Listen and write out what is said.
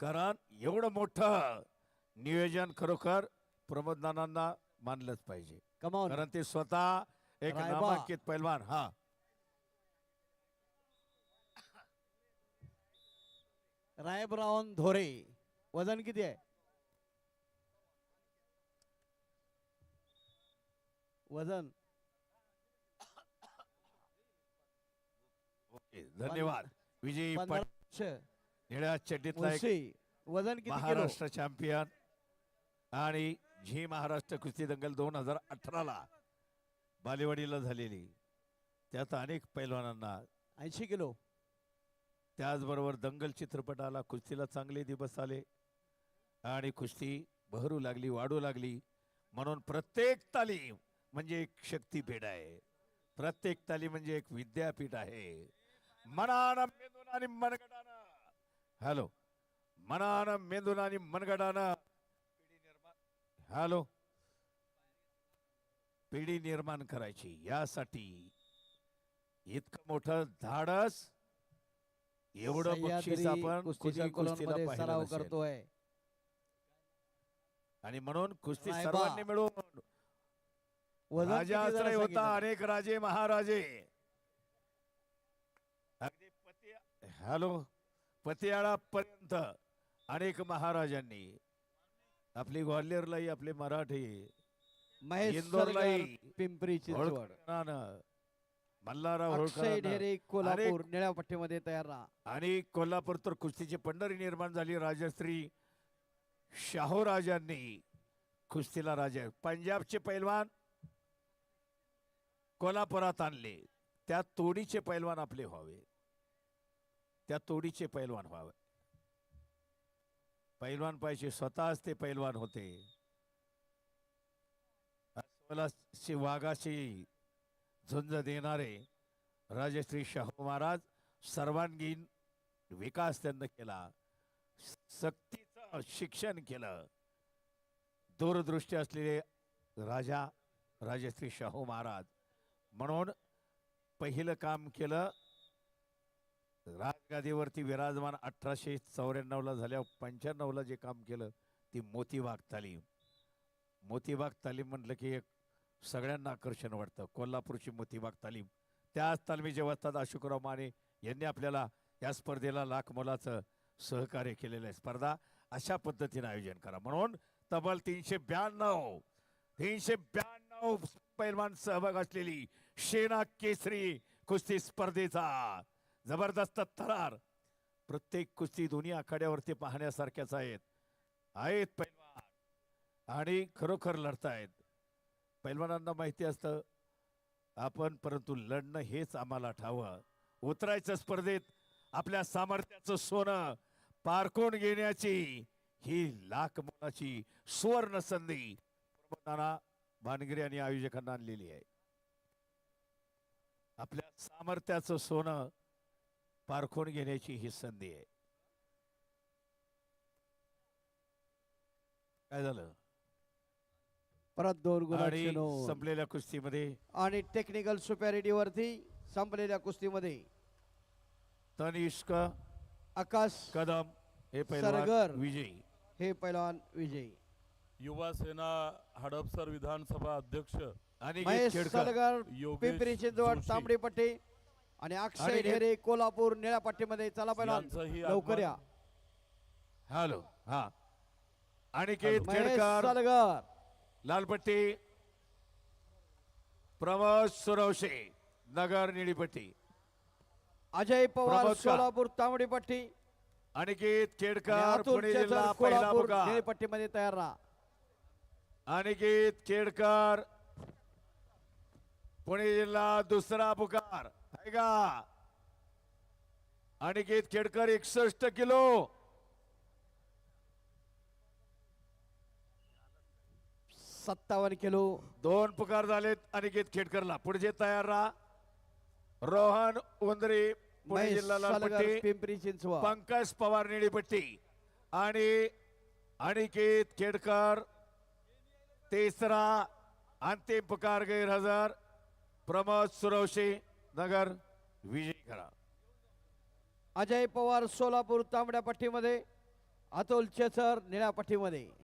कारण एवढं मोठं नियोजन खरोखर प्रमोद नानांना मानलंच पाहिजे. कमावून कारण ते स्वतः एक रायबा. नामांकित पैलवान हा. रायब्राऊन धोरे वजन किती आहे? वजन. ओके धन्यवाद. विजयी पंधरा पाटील वर्ष निळ्या चड्डीतला एक वजन किती किलो? महाराष्ट्र चॅम्पियन आणि झी महाराष्ट्र कुस्ती दंगल दोन हजार अठराला बालेवाडीला झालेली. त्यात अनेक पैलवानांना ऐंशी किलो. त्याचबरोबर दंगल चित्रपटाला कुस्तीला चांगले दिवस आले आणि कुस्ती बहरू लागली वाढू लागली. म्हणून प्रत्येक तालीम म्हणजे एक शक्तीपीठ आहे. प्रत्येक तालीम म्हणजे एक विद्यापीठ आहे. मनानं मेंदून आणि मनगटानं हॅलो मनानं मेंदून आणि निर्माण हॅलो पिढी निर्माण करायची यासाठी इतकं मोठं धाडस एवढं बक्षीस आपण कुस्तीला पाहिलं सराव नसेल. करतोय आणि म्हणून कुस्ती रायबा. सर्वांनी मिळून वजन किती राजा जरा आश्रय होता सांगितलं? अनेक राजे महाराजे अगदी पति हॅलो पतियाळा पर्यंत अनेक महाराजांनी आपली ग्वाल्हेरलाही आपले मराठी महेश इंदोरलाही सरगर, पिंपरी चिंचवड होळकरांना, मल्हारराव अक्षय होळकरांना ढेरे कोल्हापूर निळ्या पट्टीमध्ये तयार राहा. आणि कोल्हापूर तर कुस्तीची पंढरी निर्माण झाली. राजश्री शाहूराजांनी कुस्तीला राजा पंजाबचे पैलवान कोल्हापुरात आणले. त्या तोडीचे पैलवान आपले व्हावे. त्या तोडीचे पैलवान व्हावं. पैलवान पाहिजे स्वतःच ते पैलवान होते. अस्वलाशी वाघाशी झुंज देणारे राजश्री शाहू महाराज सर्वांगीण विकास त्यांना केला. सक्तीचं शिक्षण केलं. दूरदृष्टी असलेले राजा राजश्री शाहू महाराज. म्हणून पहिलं काम केलं गादीवरती विराजमान अठराशे चौऱ्याण्णवला झाल्यावर पंच्याण्णवला जे काम केलं ती मोतीबाग तालीम. मोतीबाग तालीम म्हटलं की एक सगळ्यांना आकर्षण वाटतं. कोल्हापूरची मोतीबाग तालीम. त्याच तालमीचे वस्तात अशोकराव माने यांनी आपल्याला या स्पर्धेला लाख मोलाचं सहकार्य केलेलं आहे. स्पर्धा अशा पद्धतीने आयोजन करा. म्हणून तब्बल तीनशे ब्याण्णव तीनशे ब्याण्णव पैलवान सहभाग असलेली शेना केसरी कुस्ती स्पर्धेचा जबरदस्त थरार. प्रत्येक कुस्ती दोन्ही आखाड्यावरती पाहण्यासारख्याच आहेत. आहेत पैलवान. आणि खरोखर लढतायत. पैलवानांना माहिती असतं आपण परंतु लढणं हेच आम्हाला ठावं. उतरायचं स्पर्धेत आपल्या सामर्थ्याचं सोनं पारखून घेण्याची ही लाख मोलाची सुवर्ण संधी प्रबोधनाला भानगिरी आणि आयोजकांना आणलेली आहे. आपल्या सामर्थ्याचं सोनं पारखून घेण्याची ही संधी आहे काय झालं परत दोन आणि नोंद. संपलेल्या कुस्तीमध्ये आणि टेक्निकल सुपॅरिटी वरती संपलेल्या कुस्तीमध्ये तनिष्क आकाश कदम हे सरगर. विजयी हे पैलवान विजयी युवा सेना हडपसर विधानसभा अध्यक्ष आणि महेश खेडकर सलगर योगेश पिंपरी चिंचवड जोशी. तांबडी पट्टी आणि अक्षय आणि ढेरे कोल्हापूर निळ्या पट्टीमध्ये चला यांचंही लवकर या. हॅलो हा. अनिकेत महेश खेडकर. सलगर. लालपट्टी. प्रमोद सुरवशे नगर निळीपट्टी. अजय पवार प्रमोद का? सोलापूर तांबडी पट्टी. अनिकेत आणि खेडकर अतुल पुणे जिल्हा पहिला कोल्हापूर निळी पट्टीमध्ये तयार राहा. अनिकेत खेडकर पुणे जिल्हा दुसरा पुकार अनिकेत खेडकर एकसष्ट किलो. सत्तावन्न किलो. दोन पुकार झालेत अनिकेत खेडकरला पुढचे तयार राहा. रोहन उंदरे पुणे महेश जिल्हा सलगर पिंपरी चिंचवड. पंकज पवार निळीपट्टी आणि अनिकेत खेडकर तिसरा. अंतिम पुकार गैरहजर. प्रमोद सुरवशी. नगर विजयी करा अजय पवार सोलापूर तांबड्या पट्टीमध्ये अतुल चेसर निळ्या पट्टीमध्ये.